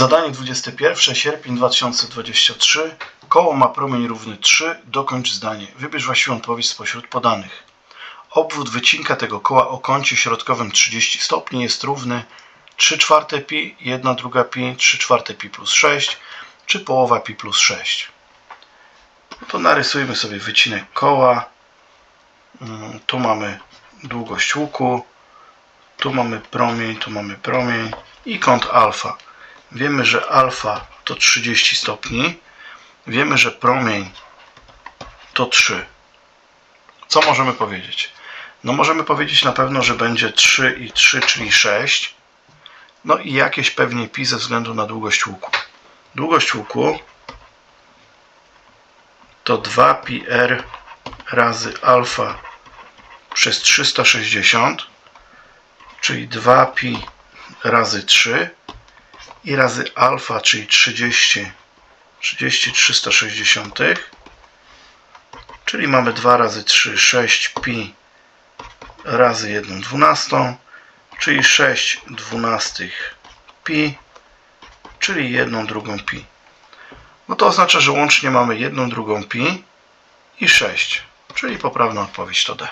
Zadanie 21, sierpień 2023. Koło ma promień równy 3. Dokończ zdanie. Wybierz właściwą odpowiedź spośród podanych. Obwód wycinka tego koła o kącie środkowym 30 stopni jest równy 3 czwarte pi, 1 druga pi, 3 czwarte pi plus 6, czy połowa pi plus 6. No to narysujmy sobie wycinek koła. Mm, Tu mamy długość łuku, tu mamy promień, tu mamy promień i kąt alfa. Wiemy, że alfa to 30 stopni. Wiemy, że promień to 3. Co możemy powiedzieć? No możemy powiedzieć na pewno, że będzie 3 i 3, czyli 6. No i jakieś pewnie pi ze względu na długość łuku. Długość łuku to 2 pi r razy alfa przez 360, czyli 2 pi razy 3 i razy alfa, czyli 30, 30 360, czyli mamy 2 razy 3, 6 pi razy 1 dwunastą, czyli 6 dwunastych pi, czyli 1 drugą pi. No to oznacza, że łącznie mamy 1 drugą pi i 6, czyli poprawna odpowiedź to D.